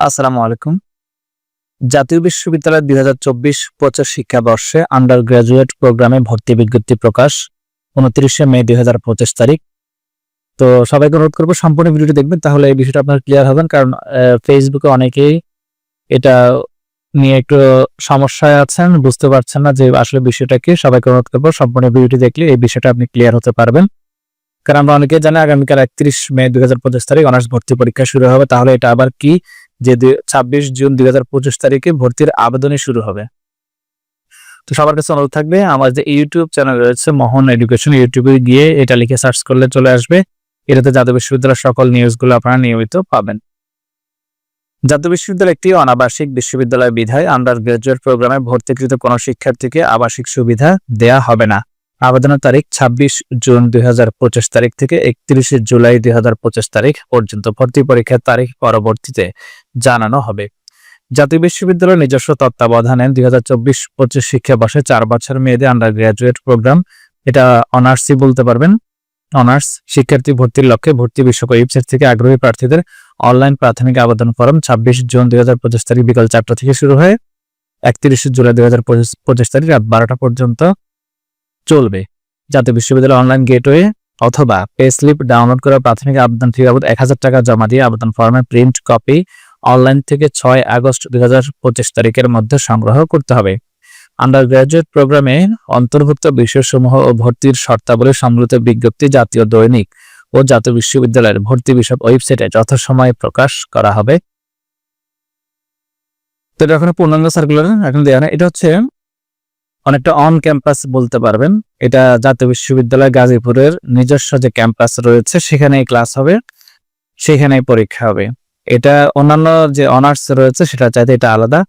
আসসালামু আলাইকুম। জাতীয় বিশ্ববিদ্যালয় দুই হাজার চব্বিশ পঁচিশ শিক্ষাবর্ষে আন্ডার গ্রাজুয়েট প্রোগ্রামে ভর্তি বিজ্ঞপ্তি প্রকাশ, উনত্রিশে মে দুই হাজার পঁচিশ তারিখ। তো সবাইকে অনুরোধ করব সম্পূর্ণ ভিডিওটি দেখবেন, তাহলে এই বিষয়টা আপনার ক্লিয়ার হবেন কারণ ফেসবুকে অনেকেই এটা নিয়ে একটু সমস্যায় আছেন, বুঝতে পারছেন না যে আসলে বিষয়টা কি সবাইকে অনুরোধ করব সম্পূর্ণ ভিডিওটি দেখলে এই বিষয়টা আপনি ক্লিয়ার হতে পারবেন। কারণ আমরা অনেকে জানি আগামীকাল একত্রিশ মে দুই হাজার পঁচিশ তারিখ অনার্স ভর্তি পরীক্ষা শুরু হবে, তাহলে এটা আবার কি? যে ছাব্বিশ জুন দুই হাজার পঁচিশ তারিখে ভর্তির আবেদনই শুরু হবে। তো সবার কাছে অনুরোধ থাকবে, আমার যে ইউটিউব চ্যানেল রয়েছে, মোহন এডুকেশন ইউটিউবে গিয়ে এটা লিখে সার্চ করলে চলে আসবে। এটাতে জাতীয় বিশ্ববিদ্যালয়ের সকল নিউজগুলো আপনারা নিয়মিত পাবেন। জাতীয় বিশ্ববিদ্যালয় একটি অনাবাসিক বিশ্ববিদ্যালয় বিধায় আন্ডার গ্রাজুয়েট প্রোগ্রামে ভর্তিকৃত কোনো শিক্ষার্থীকে আবাসিক সুবিধা দেয়া হবে না। আবেদনের তারিখ ছাব্বিশ জুন দুই হাজার পঁচিশ তারিখ থেকে একত্রিশে জুলাই দুই হাজার পঁচিশ তারিখ পর্যন্ত ভর্তি পরীক্ষার তারিখ পরবর্তীতে জানানো হবে। জাতীয় বিশ্ববিদ্যালয়ের নিজস্ব তত্ত্বাবধানে দুই হাজার চব্বিশ পঁচিশ শিক্ষাবর্ষে চার বছর মেয়েদের আন্ডার গ্রাজুয়েট প্রোগ্রাম এটা অনার্সই বলতে পারবেন। অনার্স, শিক্ষার্থী ভর্তির লক্ষ্যে ভর্তি বিষয়ক ওয়েবসাইট থেকে আগ্রহী প্রার্থীদের অনলাইন প্রাথমিক আবেদন ফর্ম ছাব্বিশ জুন দুই হাজার পঁচিশ তারিখ বিকাল চারটা থেকে শুরু হয়ে একত্রিশে জুলাই দুই হাজার পঁচিশ তারিখ রাত বারোটা পর্যন্ত। চলবে। জাতীয় বিশ্ববিদ্যালয় অনলাইন গেটওয়ে অথবা পে স্লিপ ডাউনলোড করা প্রাথমিক আবেদন ফি বাবদ এক হাজার টাকা জমা দিয়ে আবেদন ফর্মের প্রিন্ট কপি অনলাইন থেকে ছয় আগস্ট দুই হাজার পঁচিশ তারিখের মধ্যে সংগ্রহ করতে হবে। আন্ডার গ্রাজুয়েট প্রোগ্রামে অন্তর্ভুক্ত বিষয়সমূহ ও ভর্তির শর্তাবলী সম্মিলিত বিজ্ঞপ্তি জাতীয় দৈনিক ও জাতীয় বিশ্ববিদ্যালয়ের ভর্তি বিষয়ক ওয়েবসাইটে যথাসময়ে প্রকাশ করা হবে। তো এটা এখন পূর্ণাঙ্গ সার্কুলার এখন দেওয়া এটা হচ্ছে অনেকটা অন ক্যাম্পাস বলতে পারবেন। এটা জাতীয় বিশ্ববিদ্যালয় গাজীপুরের নিজস্ব যে ক্যাম্পাস রয়েছে, সেখানেই ক্লাস হবে, সেখানেই পরীক্ষা হবে। এটা অন্যান্য যে অনার্স রয়েছে, সেটা চাইতে এটা আলাদা।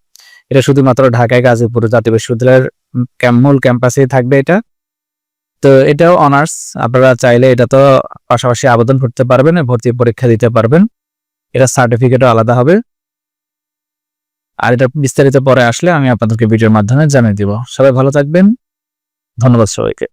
এটা শুধুমাত্র ঢাকায় গাজীপুর জাতীয় বিশ্ববিদ্যালয়ের মূল ক্যাম্পাসেই থাকবে এটা। তো এটাও অনার্স আপনারা চাইলে এটা তো পাশাপাশি আবেদন করতে পারবেন, ভর্তি পরীক্ষা দিতে পারবেন। এটা সার্টিফিকেটও আলাদা হবে। আর এটা বিস্তারিত পরে আসলে আমি আপনাদেরকে ভিডিওর মাধ্যমে জানিয়ে দিব। সবাই ভালো থাকবেন। ধন্যবাদ সবাইকে।